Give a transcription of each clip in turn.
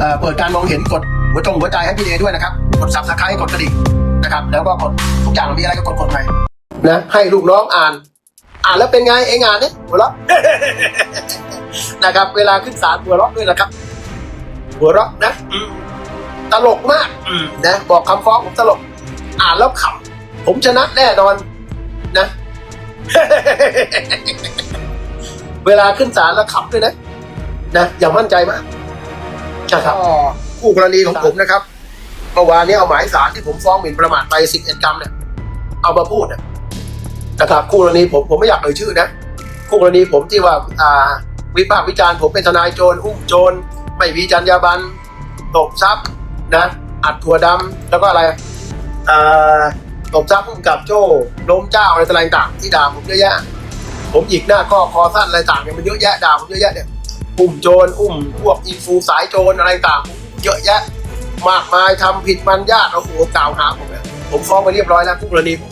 เอ่อเปิดการมองเห็นกดหัวจงหัวใจให้พี่เอด้วยนะครับ กดซับสไครต์กดกระดิ่งนะครับ แล้วก็กดทุกอย่างมีอะไรก็กดกดไปนะ ให้ลูกน้องอ่าน อ่านแล้วเป็นไงเองอ่านเนี่ยหัวเราะนะครับ เวลาขึ้นศาลหัวเราะด้วยนะครับ หัวเราะนะอืมตลกมากอืมนะบอกคำฟ้องผมตลก อ่านแล้วขำผมชนะแน่นอนนะ เวลาขึ้นศาลแล้วขำด้วยนะนะอย่ามั่นใจมาก นะครับ คู่กรณีของผมนะครับเมื่อวานนี้เอาหมายสารที่ผมฟ้องหมิ่นประมาทไป11กรรมเนี่ยเอามาพูดนะนะครับคู่กรณีผมผมไม่อยากเอ่ยชื่อนะคู่กรณีผมที่ว่าอ่าวิพากษ์วิจารณ์ผมเป็นทนายโจรอุ้มโจรไม่มีจรรยาบรรณตบทรัพย์นะอัดถั่วดำแล้วก็อะไรอ่าตบทรัพย์พุ่มกับโจ้ล้มเจ้าอะไรต่างๆที่ด่าผมเยอะแยะผมหยิกหน้าข้อคอสั้นอะไรต่างเนี่ยมันเยอะแยะด่าผมเยอะแยะเนี่ย อุ้มโจรอุ้มพวกอินฟูสายโจรอะไรต่างเยอะแยะ มากมายทำผิดมันญาติเอาหัวกล่าวหาผมเนี่ยผมฟ้องไปเรียบร้อยแล้วคู่กรณีผม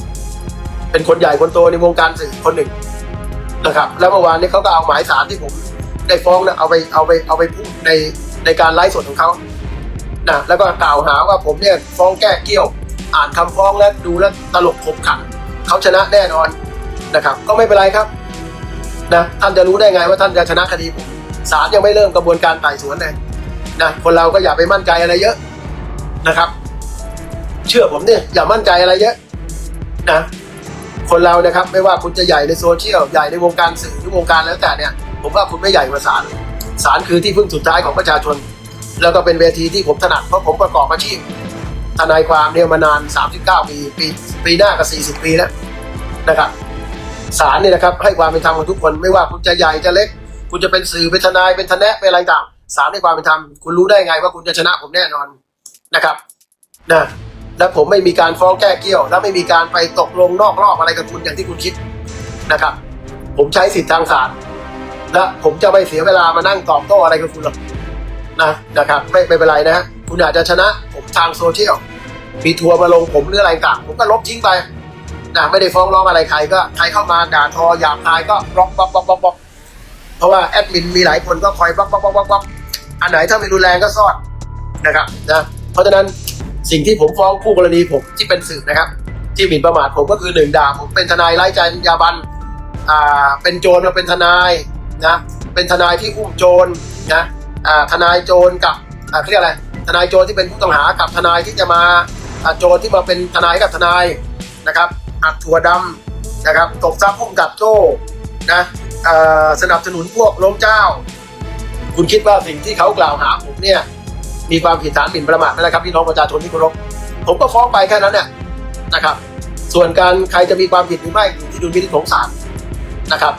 เป็นคนใหญ่คนโตในวงการสื่อคนหนึ่งนะครับ แล้วเมื่อวานนี้เขาก็เอาหมายสารที่ผมได้ฟ้องนะเอาไปเอาไปเอาไปพูดในในการไลฟ์สดของเขานะแล้วก็กล่าวหาว่าผมเนี่ยฟ้องแก้เกี้ยว อ่านคำฟ้องแล้วดูแล้วตลกขบขันเขาชนะแน่นอนนะครับ ก็ไม่เป็นไรครับนะท่านจะรู้ได้ไงว่าท่านจะชนะคดีผม ศาลยังไม่เริ่มกระบวนการไต่สวนเลยนะคนเราก็อย่าไปมั่นใจอะไรเยอะนะครับ เชื่อผมเนี่ยอย่ามั่นใจอะไรเยอะนะคนเรานะครับไม่ว่าคุณจะใหญ่ในโซเชียลใหญ่ในวงการสื่อหรือวงการแล้วแต่เนี่ย ผมว่าคุณไม่ใหญ่กว่าศาลศาลคือที่พึ่งสุดท้ายของประชาชน แล้วก็เป็นเวทีที่ผมถนัดเพราะผมประกอบอาชีพทนายความเนี่ยมานาน 39 ปี ปีปีหน้าก็40 ปีแล้วนะครับศาลเนี่ยนะครับให้ความเป็นธรรมกับทุกคนไม่ว่าคุณจะใหญ่จะเล็ก คุณจะเป็นสื่อเป็นทนายเป็นทนายเป็นอะไรต่างศาลให้ความเป็นธรรมคุณรู้ได้ไงว่าคุณจะชนะผมแน่นอนนะครับนะและผมไม่มีการฟ้องแก้เกี้ยว และไม่มีการไปตกลงนอกรอบอะไรกับคุณอย่างที่คุณคิดนะครับ ผมใช้สิทธิทางศาลและผมจะไม่เสียเวลามานั่งตอบโต้อะไรกับคุณหรอกนะนะครับ ไม่ไม่เป็นไรนะฮะคุณอาจจะชนะผมทางโซเชียลมีทัวร์มาลงผมหรืออะไรต่างผมก็ลบทิ้งไปนะไม่ได้ฟ้องร้องอะไรใครก็ใครเข้ามาด่าทอหยาบคายก็บล็อกบล็อกบล็อกบล็อกบล็อก เพราะว่าแอดมินมีหลายคนก็คอยบล็อกบล็อกบล็อกบล็อกอันไหนถ้าไม่รุนแรงก็ซ่อนนะครับนะเพราะฉะนั้นสิ่งที่ผมฟ้องคู่กรณีผมที่เป็นสื่อนะครับ ที่หมิ่นประมาทผมก็คือหนึ่งด่าผมเป็นทนายไร้ใจยาบรรณอ่าเป็นโจรมาเป็นทนายนะเป็นทนายที่อุ้มโจรนะอ่าทนายโจรกับอ่าเรียกอะไรทนายโจรที่เป็นผู้ต้องหากับทนายที่จะมาอาโจรที่มาเป็นทนายกับทนายนะครับอัดถั่วดำนะครับตบทรัพย์พุ่มกับโจ้นะ สนับสนุนพวกล้มเจ้า คุณคิดว่าสิ่งที่เขากล่าวหาผมเนี่ย มีความผิดฐานหมิ่นประมาทไหมนะครับพี่น้องประชาชนที่เคารพผมก็ฟ้องไปแค่นั้นเนี่ยนะครับ ส่วนการใครจะมีความผิดหรือไม่อยู่ที่ดุลพินิจของศาลนะครับ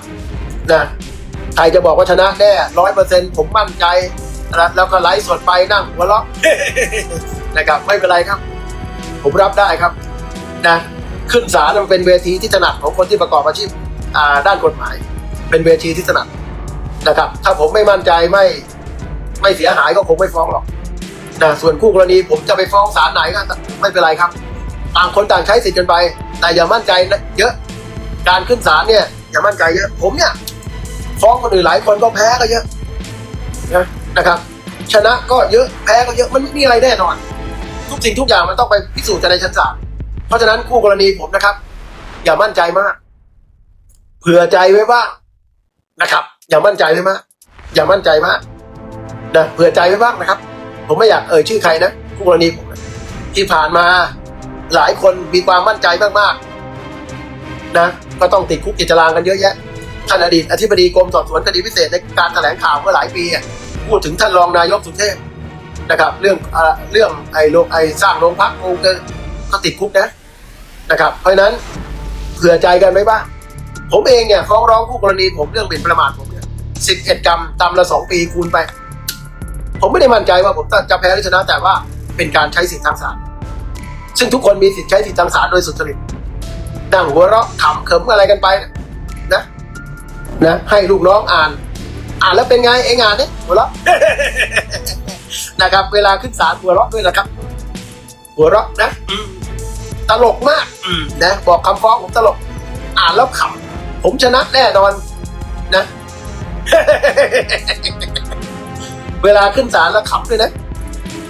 นะใครจะบอกว่าชนะแน่ร้อยเปอร์เซ็นต์ผมมั่นใจแล้วก็ไลฟ์สดไปนั่งหัวเราะนะครับไม่เป็นไรครับ ผมรับได้ครับนะขึ้นศาลมันเป็นเวทีที่ถนัดของคนที่ประกอบอาชีพด้านกฎหมาย เป็นเวทีที่ถนัดนะครับ ถ้าผมไม่มั่นใจไม่ไม่เสียหายก็คงไม่ฟ้องหรอกนะส่วนคู่กรณีผมจะไปฟ้องศาลไหนก็ไม่เป็นไรครับ ต่างคนต่างใช้สิทธิ์กันไป แต่อย่ามั่นใจนะเยอะ การขึ้นศาลเนี่ย อย่ามั่นใจเยอะ ผมเนี่ย ฟ้องคนอื่นหลายคนก็แพ้ก็เยอะนะนะครับ ชนะก็เยอะแพ้ก็เยอะมันไม่มีอะไรแน่นอน ทุกสิ่งทุกอย่างมันต้องไปพิสูจน์กันในชั้นศาลเพราะฉะนั้นคู่กรณีผมนะครับ อย่ามั่นใจมาก เผื่อใจไว้บ้าง นะครับ อย่ามั่นใจไว้มากอย่ามั่นใจมากนะเผื่อใจไว้บ้างนะครับ ผมไม่อยากเอ่ยชื่อใครนะคู่กรณีผมที่ผ่านมาหลายคนมีความมั่นใจมากๆนะก็ต้องติดคุกติดตารางกันเยอะแยะท่านอดีตอธิบดีกรมสอบสวนคดีพิเศษในการแถลงข่าวเมื่อหลายปีพูดถึงท่านรองนายกสุเทพนะครับ เรื่องเรื่องไอ้โรงไอ้สร้างโรงพักโรงเกินก็ติดคุกนะนะครับ เพราะฉะนั้นเผื่อใจกันไว้บ้าง ผมเองเนี่ยฟ้องร้องคู่กรณีผมเรื่องหมิ่นประมาทผมเนี่ยสิบเอ็ดกรรมตำละสองปีคูณไป ผมไม่ได้มั่นใจว่าผมจะแพ้หรือชนะแต่ว่าเป็นการใช้สิทธิทางศาลซึ่งทุกคนมีสิทธิใช้สิทธิทางศาลโดยสุจริตนั่งหัวเราะขำเขิมอะไรกันไปนะนะให้ลูกน้องอ่าน อ่านแล้วเป็นไงเองอ่านเนี่ยหัวเราะนะครับ เวลาขึ้นศาลหัวเราะด้วยนะครับ หัวเราะนะอืมตลกมากอืมนะบอกคำฟ้องผมตลก อ่านแล้วขำ ผมชนะแน่นอนนะ เวลาขึ้นศาลแล้วขำด้วยนะ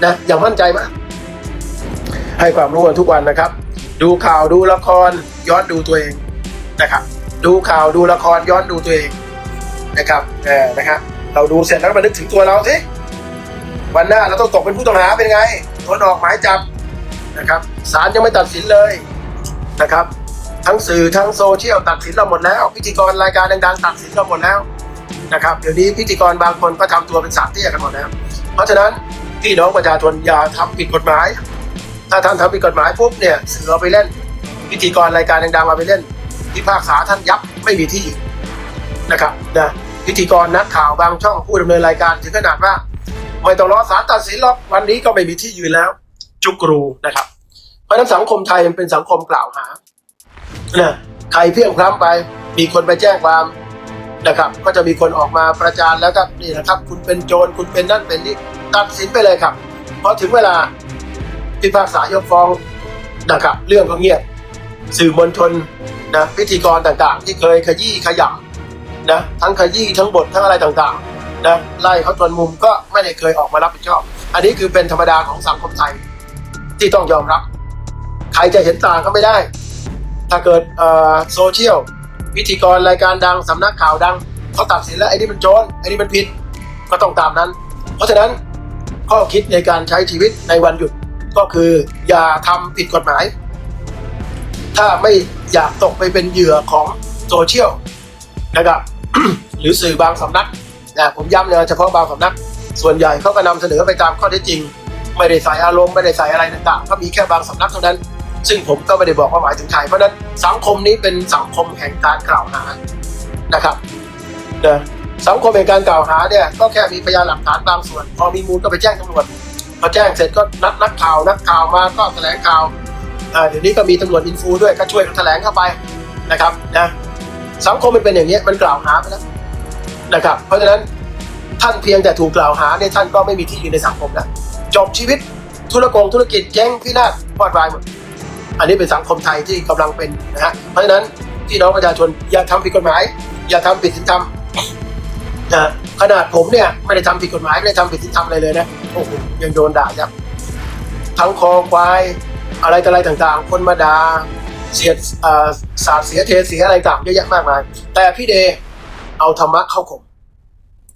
นะอย่ามั่นใจมาก ให้ความรู้กันทุกวันนะครับ ดูข่าวดูละครย้อนดูตัวเองนะครับ ดูข่าวดูละครย้อนดูตัวเองนะครับเออนะครับเราดูเสร็จแล้วมานึกถึงตัวเราสิวันหน้าเราต้องตกเป็นผู้ต้องหาเป็นไงโดนออกหมายจับนะครับศาลยังไม่ตัดสินเลยนะครับ ทั้งสื่อทั้งโซเชียลตัดสินเราหมดแล้ว พิธีกรรายการดังๆตัดสินเราหมดแล้วนะครับเดี๋ยวนี้พิธีกรบางคนก็ทำตัวเป็นสามเตี้ยกันหมดแล้ว เพราะฉะนั้นพี่น้องประชาชนอย่าทำผิดกฎหมาย ถ้าท่านทำผิดกฎหมายปุ๊บเนี่ยเสือเอาไปเล่น พิธีกรรายการดังๆมาไปเล่นพิพากษาท่านยับไม่มีที่นะครับนะพิธีกรนักข่าวบางช่องผู้ดำเนินรายการถึงขนาดว่าไม่ต้องรอศาลตัดสินหรอกวันนี้ก็ไม่มีที่ยืนแล้ว จุกรูนะครับ เพราะฉะนั้นสังคมไทยมันเป็นสังคมกล่าวหา นะใครเพี้ยงพล้ำไป มีคนไปแจ้งความนะครับ ก็จะมีคนออกมาประจานแล้วก็นี่นะครับ คุณเป็นโจรคุณเป็นนั่นเป็นนี่ตัดสินไปเลยครับพอถึงเวลาพิพากษายกฟ้องนะครับ เรื่องก็เงียบสื่อมวลชนนะพิธีกรต่างๆ ที่เคยขยี้ขยำนะทั้งขยี้ทั้งบททั้งอะไรต่างๆนะไล่เขาจนมุมก็ไม่ได้เคยออกมารับผิดชอบ อันนี้คือเป็นธรรมดาของสังคมไทยที่ต้องยอมรับ ใครจะเห็นต่างก็ไม่ได้ ถ้าเกิดโซเชียลพิธีกรรายการดังสำนักข่าวดังเขาตัดสินแล้วไอ้นี่มันโจรไอ้นี่มันผิดก็ต้องตามนั้น เพราะฉะนั้นข้อคิดในการใช้ชีวิตในวันหยุดก็คืออย่าทำผิดกฎหมาย ถ้าไม่อยากตกไปเป็นเหยื่อของโซเชียลนะครับหรือสื่อบางสำนักนะผมย้ำเลยเฉพาะบางสำนัก ส่วนใหญ่เขาก็นำเสนอไปตามข้อเท็จจริง ไม่ได้ใส่อารมณ์ไม่ได้ใส่อะไรต่างๆก็มีแค่บางสำนักเท่านั้น ซึ่งผมก็ไม่ได้บอกว่าหมายถึงใครเพราะนั้นสังคมนี้เป็นสังคมแห่งการกล่าวหานะครับนะสังคมแห่งการกล่าวหาเนี่ยก็แค่มีพยานหลักฐานบางส่วน พอมีมูลก็ไปแจ้งตำรวจพอแจ้งเสร็จก็นัดนักข่าวนักข่าวมาก็แถลงข่าวเดี๋ยวนี้ก็มีตำรวจอินฟูด้วยก็ช่วยกันแถลงเข้าไปนะครับนะสังคมมันเป็นอย่างนี้มันกล่าวหาไปแล้วนะครับ เพราะฉะนั้นท่านเพียงแต่ถูกกล่าวหาเนี่ยท่านก็ไม่มีที่ยืนในสังคมแล้วจบชีวิตธุรกงธุรกิจแจ้งพินาศวอดวายหมด อันนี้เป็นสังคมไทยที่กำลังเป็นนะฮะเพราะฉะนั้นพี่น้องประชาชนอย่าทำผิดกฎหมาย อย่าทำผิดศีลธรรมนะขนาดผมเนี่ยไม่ได้ทำผิดกฎหมายไม่ได้ทำผิดศีลธรรมอะไรเลยนะโอ้โหยังโดนด่ายับทั้งคอควายอะไรต่ออะไรต่างๆ คนมาด่าเสียดสาดเสียเทเสียอะไรต่างเยอะแยะมากมายแต่พี่เดเอาธรรมะเข้าข่ม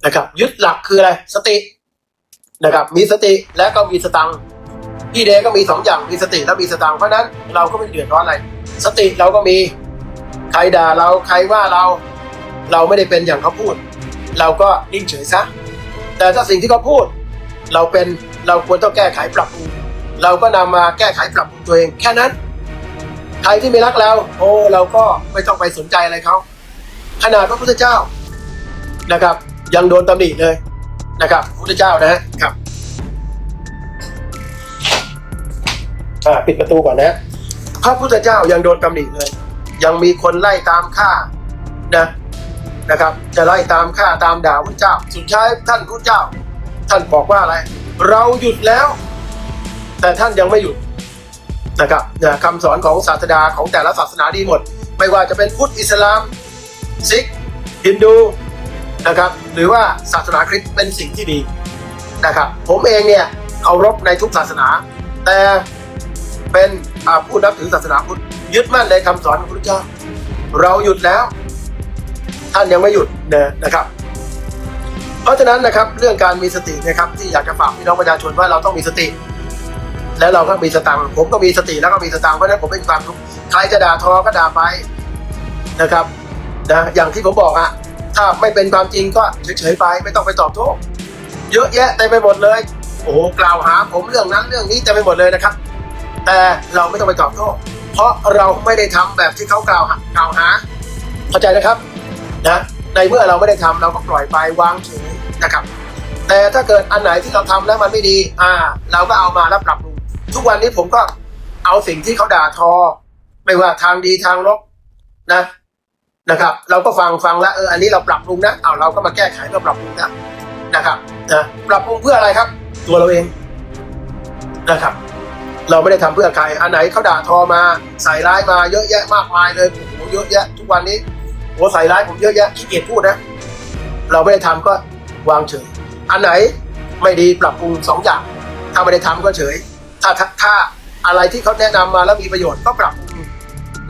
นะครับ ยึดหลักคืออะไรสตินะครับ มีสติและก็มีสตัง พี่เดย์ก็มีสองอย่างมีสติและมีสตางค์เพราะนั้นเราก็ไม่เดือดร้อนอะไร สติเราก็มีใครด่าเราใครว่าเรา เราไม่ได้เป็นอย่างเขาพูด เราก็นิ่งเฉยซะแต่ถ้าสิ่งที่เขาพูด เราเป็นเราควรต้องแก้ไขปรับปรุงเราก็นำมาแก้ไขปรับปรุงตัวเองแค่นั้น ใครที่ไม่รักเรา โอ้เราก็ไม่ต้องไปสนใจอะไรเขาขนาดพระพุทธเจ้านะครับ ยังโดนตำหนิเลยนะครับ พุทธเจ้านะฮะครับ อ่าปิดประตูก่อนนะ พระพุทธเจ้ายังโดนตำหนิเลย ยังมีคนไล่ตามฆ่านะนะครับ จะไล่ตามฆ่าตามด่าพระเจ้า สุดท้ายท่านพระเจ้า ท่านบอกว่าอะไร เราหยุดแล้ว แต่ท่านยังไม่หยุดนะครับนี่คำสอนของศาสดาของแต่ละศาสนาดีหมด ไม่ว่าจะเป็นพุทธอิสลามซิกฮินดูนะครับ หรือว่าศาสนาคริสต์เป็นสิ่งที่ดีนะครับ ผมเองเนี่ยเคารพในทุกศาสนา แต่ เป็นผู้นับถือศาสนาพุทธยึดมั่นในคำสอนของพระพุทธเจ้า เราหยุดแล้ว ท่านยังไม่หยุดนะนะครับ เพราะฉะนั้นนะครับเรื่องการมีสตินะครับ ที่อยากจะฝากพี่น้องประชาชนว่าเราต้องมีสติ แล้วเราก็มีสตังค์ผมก็มีสติแล้วก็มีสตังค์เพราะฉะนั้นผมไม่มีความทุกข์ใครจะด่าทอก็ด่าไปนะครับนะอย่างที่ผมบอกอะถ้าไม่เป็นความจริงก็เฉยๆไป ไม่ต้องไปตอบโต้เยอะแยะเต็มไปหมดเลย โอ้โหกล่าวหาผมเรื่องนั้นเรื่องนี้เต็มไปหมดเลยนะครับ แต่เราไม่ต้องไปตอบโต้เพราะเราไม่ได้ทำแบบที่เขากล่าวหากล่าวหา เข้าใจนะครับนะในเมื่อเราไม่ได้ทำเราก็ปล่อยไปวางเฉยนะครับ แต่ถ้าเกิดอันไหนที่เราทำแล้วมันไม่ดี อ่า เราก็เอามาแล้วปรับปรุงทุกวันนี้ผมก็เอาสิ่งที่เขาด่าทอ ไม่ว่าทางดีทางลบนะนะครับ เราก็ฟังฟังแล้วเอออันนี้เราปรับปรุงนะเอาเราก็มาแก้ไขก็ปรับปรุงนะนะครับนะปรับปรุงเพื่ออะไรครับ ตัวเราเองนะครับ เราไม่ได้ทำเพื่อใคร อันไหนเขาด่าทอมา ใส่ร้ายมาเยอะแยะมากมายเลยโอ้โหเยอะแยะ ทุกวันนี้โอ้ใส่ร้ายผมเยอะแยะขี้เกียจพูดนะ เราไม่ได้ทำก็วางเฉย อันไหนไม่ดีปรับปรุงสองอย่าง ถ้าไม่ได้ทำก็เฉย ถ้าถ้าอะไรที่เขาแนะนำมาแล้วมีประโยชน์ก็ปรับปรุง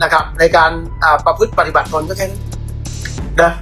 นะครับ ในการประพฤติปฏิบัติตนก็แค่นั้นนะ